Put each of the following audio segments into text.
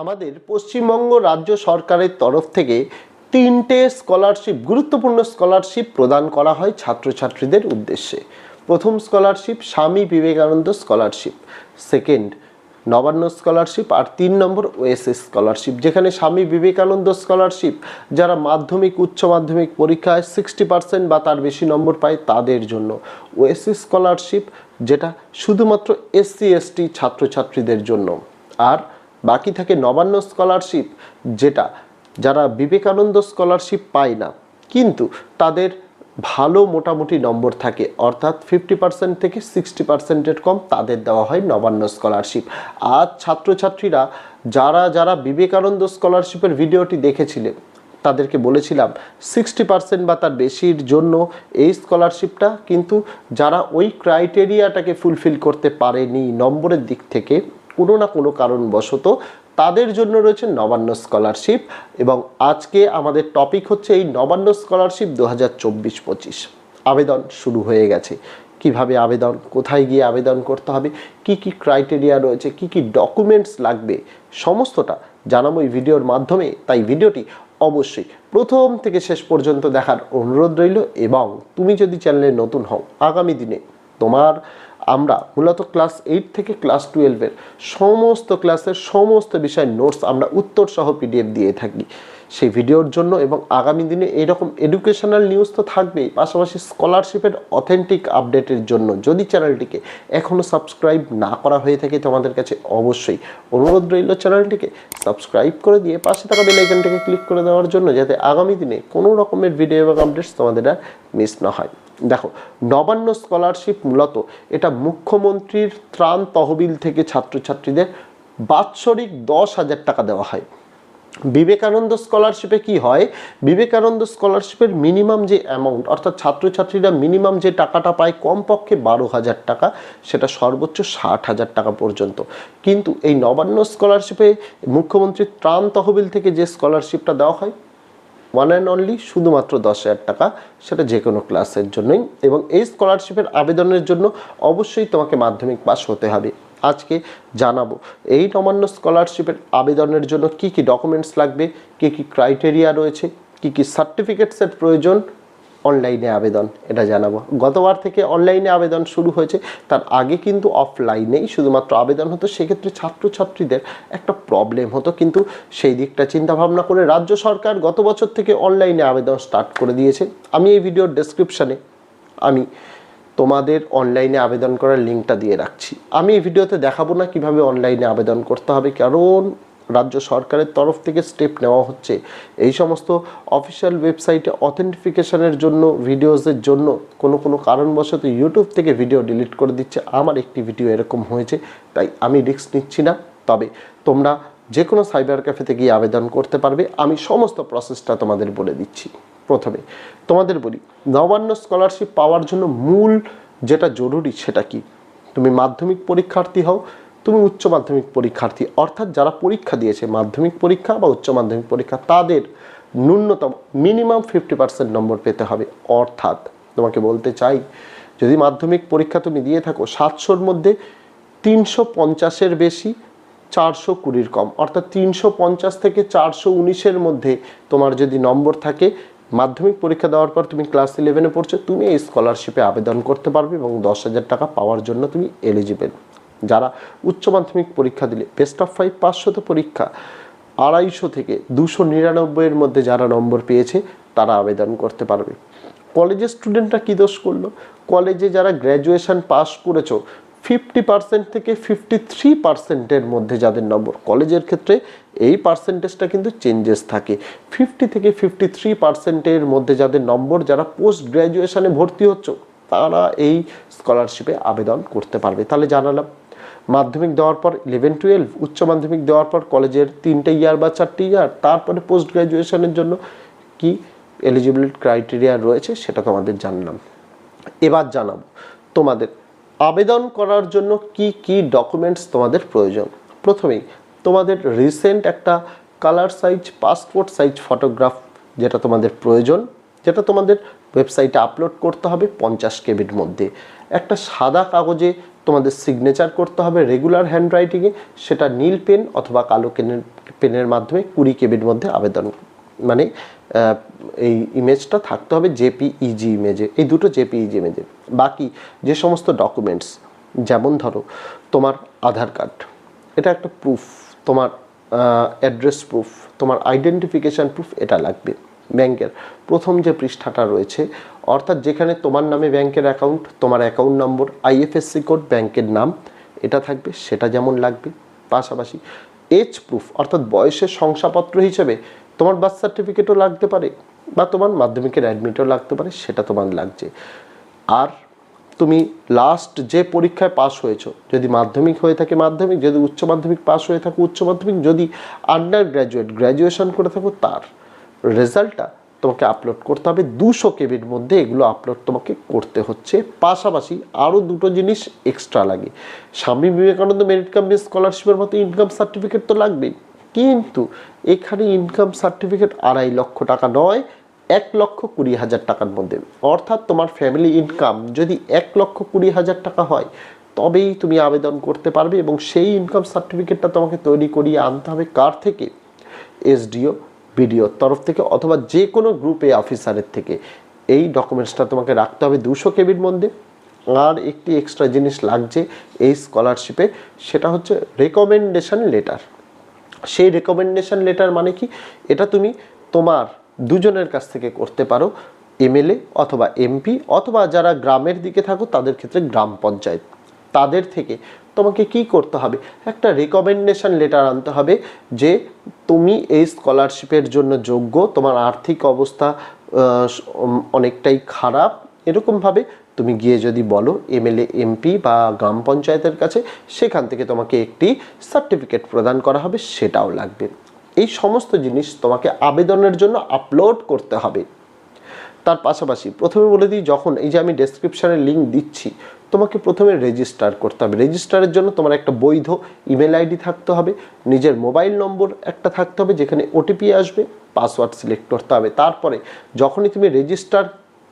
আমাদের পশ্চিমবঙ্গ রাজ্য সরকারের তরফ থেকে তিনটে স্কলারশিপ, গুরুত্বপূর্ণ স্কলারশিপ প্রদান করা হয় ছাত্রছাত্রীদের উদ্দেশ্যে। প্রথম scholarship Swami Vivekananda scholarship, second Nabanna scholarship আর তিন নম্বর ওএসএস স্কলারশিপ, যেখানে স্বামী বিবেকানন্দ স্কলারশিপ যারা মাধ্যমিক, উচ্চ মাধ্যমিক পরীক্ষায় সিক্সটি পার্সেন্ট বা তার বেশি নম্বর পায় তাদের জন্য। ওএসএস স্কলারশিপ যেটা শুধুমাত্র এসসি, এসটি ছাত্রছাত্রীদের জন্য। আর বাকি থাকে নবান্ন স্কলারশিপ যেটা যারা বিবেকানন্দ স্কলারশিপ পায় না। কিন্তু তাদের ভালো মোটামুটি নম্বর থাকে, অর্থাৎ ফিফটি পার্সেন্ট থেকে সিক্সটি পার্সেন্টের কম তাদের দেওয়া হয় নবান্ন স্কলারশিপ আজ ছাত্রছাত্রীরা যারা যারা বিবেকানন্দ স্কলারশিপের ভিডিওটি দেখেছিলেন, তাদেরকে বলেছিলাম সিক্সটি পার্সেন্ট বা তার বেশির জন্য এই স্কলারশিপটা কিন্তু যারা ওই ক্রাইটেরিয়াটাকে ফুলফিল করতে পারেনি, নম্বরের দিক থেকে কোনো না কোনো কারণবশত তাদের জন্য রয়েছে নবান্ন স্কলারশিপ এবং আজকে আমাদের টপিক হচ্ছে এই নবান্ন স্কলারশিপ দু হাজার চব্বিশ পঁচিশ আবেদন শুরু হয়ে গেছে। কীভাবে আবেদন, কোথায় গিয়ে আবেদন করতে হবে, কি কি ক্রাইটেরিয়া রয়েছে, কি কি ডকুমেন্টস লাগবে, সমস্তটা জানাব এই ভিডিওর মাধ্যমে। তাই ভিডিওটি অবশ্যই প্রথম থেকে শেষ পর্যন্ত দেখার অনুরোধ রইল এবং তুমি যদি চ্যানেলে নতুন হও, আগামী দিনে তোমার আমরা মূলত ক্লাস এইট থেকে ক্লাস টুয়েলভের সমস্ত ক্লাসের সমস্ত বিষয় নোটস আমরা উত্তর সহ পিডিএফ দিয়ে থাকি। সেই ভিডিওর জন্য এবং আগামী দিনে এরকম এডুকেশনাল নিউজ তো থাকবেই, পাশাপাশি স্কলারশিপের অথেন্টিক আপডেটের জন্য যদি চ্যানেলটিকে এখনও সাবস্ক্রাইব না করা হয়ে থাকে তোমাদের কাছে অবশ্যই অনুরোধ রইল চ্যানেলটিকে সাবস্ক্রাইব করে দিয়ে পাশে থাকা বেলাইকনটিকে ক্লিক করে দেওয়ার জন্য যাতে আগামী দিনে কোনো রকমের ভিডিও এবং আপডেটস তোমাদের আর মিস না হয়। দেখো, নবান্ন স্কলারশিপ মূলত এটা মুখ্যমন্ত্রীর ত্রাণ তহবিল থেকে ছাত্রছাত্রীদের বাৎসরিক দশ হাজার টাকা দেওয়া হয়। বিবেকানন্দ স্কলারশিপে কি হয়? বিবেকানন্দ স্কলারশিপের মিনিমাম যে অ্যামাউন্ট অর্থাৎ ছাত্রছাত্রীরা মিনিমাম যে টাকাটা পায় কমপক্ষে বারো হাজার টাকা, সেটা সর্বোচ্চ ষাট হাজার টাকা পর্যন্ত। কিন্তু এই নবান্ন স্কলারশিপে মুখ্যমন্ত্রীর ত্রাণ তহবিল থেকে যে স্কলারশিপটা দেওয়া হয় ওয়ান অ্যান্ড অনলি শুধুমাত্র দশ হাজার টাকা, সেটা যে কোনো ক্লাসের জন্যই। এবং এই স্কলারশিপের আবেদনের জন্য অবশ্যই তোমাকে মাধ্যমিক পাস হতে হবে। আজকে জানাব, এই নমান্য স্কলারশিপের আবেদনের জন্য কি কি ডকুমেন্টস লাগবে, কি কি ক্রাইটেরিয়া রয়েছে, কি কি সার্টিফিকেটসের প্রয়োজন অনলাইনে আবেদন, এটা জানাব। গতবার থেকে অনলাইনে আবেদন শুরু হয়েছে, তার আগে কিন্তু অফলাইনেই শুধুমাত্র আবেদন হতো, সেক্ষেত্রে ছাত্রছাত্রীদের একটা প্রবলেম হতো। কিন্তু সেই দিকটা চিন্তা ভাবনা করে রাজ্য সরকার গত বছর থেকে অনলাইনে আবেদন স্টার্ট করে দিয়েছে। আমি এই ভিডিওর ডেসক্রিপশানে আমি তোমাদের অনলাইনে আবেদন করার লিঙ্কটা দিয়ে রাখছি। আমি এই ভিডিওতে দেখাবো না কীভাবে অনলাইনে আবেদন করতে হবে, কারণ রাজ্য সরকারের তরফ থেকে স্টেপ নেওয়া হচ্ছে। এই সমস্ত অফিসিয়াল ওয়েবসাইটে অথেন্টিফিকেশনের জন্য ভিডিওসের জন্য কোনো কোনো কারণবশত ইউটিউব থেকে ভিডিও ডিলিট করে দিচ্ছে। আমার একটি ভিডিও এরকম হয়েছে, তাই আমি রিস্ক নিচ্ছি না। তবে তোমরা যে কোনো সাইবার ক্যাফেতে গিয়ে আবেদন করতে পারবে। আমি সমস্ত প্রসেসটা তোমাদের বলে দিচ্ছি। প্রথমে তোমাদের বলি, নবান্ন স্কলারশিপ পাওয়ার জন্য মূল যেটা জরুরি সেটা কি? তুমি মাধ্যমিক পরীক্ষার্থী হও তুমি উচ্চ মাধ্যমিক পরীক্ষার্থী, অর্থাৎ যারা পরীক্ষা দিয়েছে, মাধ্যমিক পরীক্ষা বা উচ্চ মাধ্যমিক পরীক্ষা, তাদের ন্যূনতম মিনিমাম ফিফটি পার্সেন্ট নম্বর পেতে হবে। অর্থাৎ তোমাকে বলতে চাই, যদি মাধ্যমিক পরীক্ষা তুমি দিয়ে থাকো, সাতশোর মধ্যে তিনশো পঞ্চাশের বেশি, চারশো কুড়ির কম। অর্থাৎ তিনশো পঞ্চাশ থেকে চারশো উনিশের মধ্যে তোমার যদি নম্বর থাকে, মাধ্যমিক পরীক্ষা দেওয়ার পর তুমি ক্লাস ইলেভেনে পড়ছো, তুমি এই স্কলারশিপে আবেদন করতে পারবে এবং দশ হাজার টাকা পাওয়ার জন্য তুমি এলিজিবল যারা উচ্চ মাধ্যমিক পরীক্ষা দিলে বেস্ট অফ ফাইভ পাঁচশত পরীক্ষা, আড়াইশো থেকে দুশো নিরানব্বইয়ের মধ্যে যারা নম্বর পেয়েছে, তারা আবেদন করতে পারবে। কলেজের স্টুডেন্টরা কী দোষ করল? কলেজে যারা গ্র্যাজুয়েশন পাস করেছ ফিফটি পার্সেন্ট থেকে ফিফটি থ্রি পার্সেন্টের মধ্যে যাদের নম্বর কলেজের ক্ষেত্রে এই পার্সেন্টেজটা কিন্তু চেঞ্জেস থাকে। ফিফটি থেকে ফিফটি থ্রি পার্সেন্টের মধ্যে যাদের নম্বর, যারা পোস্ট গ্র্যাজুয়েশনে ভর্তি হচ্ছ, তারা এই স্কলারশিপে আবেদন করতে পারবে। তাহলে জানালাম। মাধ্যমিক দেওয়ার পর ইলেভেন টুয়েলভ উচ্চ মাধ্যমিক দেওয়ার পর কলেজের তিনটে ইয়ার বা চারটে ইয়ার তারপরে পোস্ট গ্র্যাজুয়েশনের জন্য কি এলিজিবিলিটি ক্রাইটেরিয়া রয়েছে সেটা তোমাদের জানলাম। এবার জানাব, তোমাদের আবেদন করার জন্য কি কি ডকুমেন্টস তোমাদের প্রয়োজন? প্রথমেই তোমাদের রিসেন্ট একটা colour size passport size photograph যেটা তোমাদের প্রয়োজন, যেটা তোমাদের ওয়েবসাইটে আপলোড করতে হবে পঞ্চাশ কেবির মধ্যে। একটা সাদা কাগজে তোমাদের সিগনেচার করতে হবে রেগুলার হ্যান্ডরাইটিংয়ে সেটা নীল পেন অথবা কালো পেনের পেনের মাধ্যমে কুড়ি কেবির মধ্যে আবেদন মানে এই ইমেজটা থাকতে হবে জেপিইজি ইমেজে এই দুটো জেপিইজি ইমেজে বাকি যে সমস্ত ডকুমেন্টস যেমন ধরো, তোমার আধার কার্ড, এটা একটা প্রুফ তোমার অ্যাড্রেস প্রুফ তোমার আইডেন্টিফিকেশান প্রুফ এটা লাগবে। ব্যাংকের প্রথম যে পৃষ্ঠাটা রয়েছে, অর্থাৎ যেখানে তোমার নামে ব্যাংকের অ্যাকাউন্ট তোমার অ্যাকাউন্ট নম্বর আইএফএসসি কোড ব্যাংকের নাম, এটা থাকবে, সেটা যেমন লাগবে। পাশাপাশি এজ প্রুফ অর্থাৎ বয়সের শংসাপত্র হিসেবে তোমার বার্থ সার্টিফিকেটও লাগতে পারে, বা তোমার মাধ্যমিকের অ্যাডমিটও লাগতে পারে, সেটা তোমার লাগছে। আর তুমি লাস্ট যে পরীক্ষায় পাস হয়েছো, যদি মাধ্যমিক হয়ে থাকে মাধ্যমিক, যদি উচ্চ মাধ্যমিক পাস হয়ে থাকে উচ্চ মাধ্যমিক, যদি আন্ডার গ্র্যাজুয়েট গ্র্যাজুয়েশন করে থাকো, তার রেজাল্টটা তোমাকে আপলোড করতে হবে। দুশো কেবির মধ্যে এগুলো আপলোড তোমাকে করতে হচ্ছে। পাশাপাশি আরও দুটো জিনিস এক্সট্রা লাগে। স্বামী বিবেকানন্দ মেরিট কাম স্কলারশিপের মতো ইনকাম সার্টিফিকেট তো লাগবেই। কিন্তু এখানে ইনকাম সার্টিফিকেট আড়াই লক্ষ টাকা নয়, এক লক্ষ কুড়ি হাজার টাকার মধ্যে। অর্থাৎ তোমার ফ্যামিলি ইনকাম যদি এক লক্ষ কুড়ি হাজার টাকা হয়, তবেই তুমি আবেদন করতে পারবে এবং সেই ইনকাম সার্টিফিকেটটা তোমাকে তৈরি করিয়ে আনতে হবে কার থেকে? এসডিও বিডিওর তরফ থেকে অথবা যে কোনো গ্রুপে অফিসারের থেকে। এই ডকুমেন্টসটা তোমাকে রাখতে হবে দুশো কেবির মধ্যে। আর একটি এক্সট্রা জিনিস লাগছে এই স্কলারশিপে সেটা হচ্ছে রেকমেন্ডেশন লেটার সেই রেকমেন্ডেশন লেটার মানে কি? এটা তুমি তোমার দুজনের কাছ থেকে করতে পারো, এমএলএ অথবা এমপি, অথবা যারা গ্রামের দিকে থাকো, তাদের ক্ষেত্রে গ্রাম পঞ্চায়েত। তাদের থেকে তোমাকে কি করতে হবে? একটা রেকমেন্ডেশন লেটার আনতে হবে যে তুমি এই স্কলারশিপের জন্য যোগ্য, তোমার আর্থিক অবস্থা অনেকটাই খারাপ। এরকমভাবে তুমি গিয়ে যদি বলো এমএলএ, এমপি বা গ্রাম পঞ্চায়েতের কাছে, সেখান থেকে তোমাকে একটি সার্টিফিকেট প্রদান করা হবে, সেটাও লাগবে। এই সমস্ত জিনিস তোমাকে আবেদনের জন্য আপলোড করতে হবে। তার পাশাপাশি প্রথমে বলে দিই, যখন এই যে আমি ডেসক্রিপশানে লিঙ্ক দিচ্ছি তোমাকে প্রথমে রেজিস্টার করতে হবে। রেজিস্টারের জন্য তোমার একটা বৈধ ইমেল আইডি থাকতে হবে, নিজের মোবাইল নম্বর একটা থাকতে হবে, যেখানে ওটিপি আসবে পাসওয়ার্ড সিলেক্ট করতে হবে। তারপরে যখনই তুমি রেজিস্টার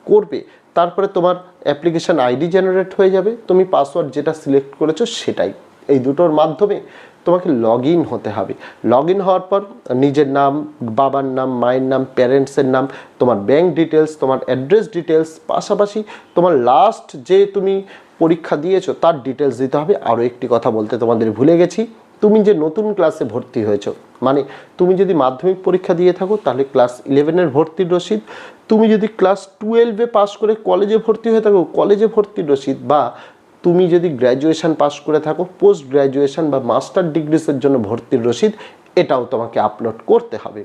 করবে, তারপরে তোমার অ্যাপ্লিকেশান আইডি জেনারেট হয়ে যাবে। তুমি পাসওয়ার্ড যেটা সিলেক্ট করেছ সেটাই। এই দুটোর মাধ্যমে তোমাকে লগ ইন হতে হবে। লগ ইন হওয়ার পর নিজের নাম, বাবার নাম, মায়ের নাম প্যারেন্টসের নাম, তোমার ব্যাংক ডিটেলস তোমার অ্যাড্রেস ডিটেলস পাশাপাশি তোমার লাস্ট যে তুমি পরীক্ষা দিয়েছ, তার ডিটেলস দিতে হবে। আরও একটি কথা বলতে তোমাদের ভুলে গেছি। তুমি যে নতুন ক্লাসে ভর্তি হয়েছো মানে তুমি যদি মাধ্যমিক পরীক্ষা দিয়ে থাকো, তাহলে ক্লাস ইলেভেনের ভর্তির রসিদ। তুমি যদি ক্লাস টুয়েলভে পাস করে কলেজে ভর্তি হয়ে থাকো কলেজে ভর্তির রসিদ বা তুমি যদি গ্র্যাজুয়েশন পাস করে থাকো পোস্ট গ্র্যাজুয়েশন বা মাস্টার ডিগ্রিসের জন্য ভর্তির রসিদ, এটাও তোমাকে আপলোড করতে হবে।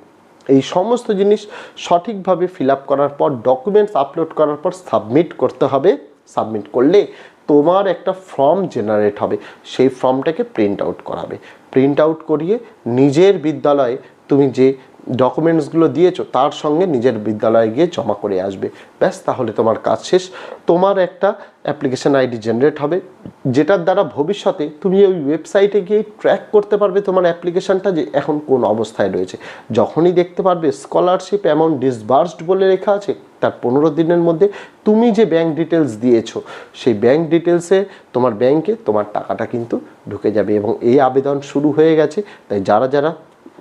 এই সমস্ত জিনিস সঠিকভাবে ফিল করার পর ডকুমেন্টস আপলোড করার পর সাবমিট করতে হবে। সাবমিট করলে তোমার একটা ফর্ম জেনারেট হবে। সেই ফর্মটাকে প্রিন্ট আউট করাবে। প্রিন্ট আউট করিয়ে নিজের বিদ্যালয়ে তুমি যে ডকুমেন্টসগুলো দিয়েছ, তার সঙ্গে নিজের বিদ্যালয়ে গিয়ে জমা করে আসবে। ব্যাস, তাহলে তোমার কাজ শেষ। তোমার একটা অ্যাপ্লিকেশন আইডি জেনারেট হবে, যেটার দ্বারা ভবিষ্যতে তুমি ওই ওয়েবসাইটে গিয়ে ট্র্যাক করতে পারবে তোমার অ্যাপ্লিকেশনটা যে এখন কোন অবস্থায় রয়েছে। যখনই দেখতে পারবে স্কলারশিপ অ্যামাউন্ট ডিসবার্সড বলে লেখা আছে, তার পনেরো দিনের মধ্যে তুমি যে ব্যাংক ডিটেলস দিয়েছ, সেই ব্যাংক ডিটেলসে তোমার ব্যাংকে তোমার টাকাটা কিন্তু ঢুকে যাবে এবং এই আবেদন শুরু হয়ে গেছে। তাই যারা যারা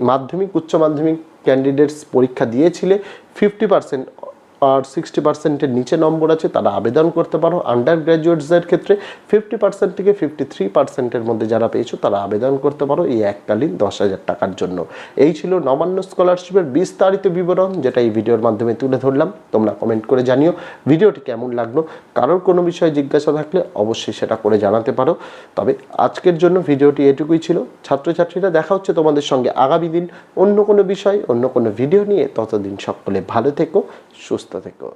মাধ্যমিক উচ্চ মাধ্যমিক ক্যান্ডিডেটস পরীক্ষা দিয়েছিলে ফিফটি পার্সেন্ট আর সিক্সটি পার্সেন্টের নিচে নম্বর আছে, তারা আবেদন করতে পারো। আন্ডার গ্র্যাজুয়েটসদের ক্ষেত্রে ফিফটি পার্সেন্ট থেকে ফিফটি থ্রি পার্সেন্টের মধ্যে যারা পেয়েছ, তারা আবেদন করতে পারো এই এককালীন দশ হাজার টাকার জন্য। এই ছিল নবান্ন স্কলারশিপের বিস্তারিত বিবরণ, যেটা এই ভিডিওর মাধ্যমে তুলে ধরলাম। তোমরা কমেন্ট করে জানিও ভিডিওটি কেমন লাগল। কারোর কোনো বিষয়ে জিজ্ঞাসা থাকলে অবশ্যই সেটা করে জানাতে পারো। তবে আজকের জন্য ভিডিওটি এটুকুই ছিল। ছাত্রছাত্রীরা, দেখা হচ্ছে তোমাদের সঙ্গে আগামী দিন অন্য কোনো বিষয়, অন্য কোনো ভিডিও নিয়ে। ততদিন সকলে ভালো থেকো, সুস্থ থেকো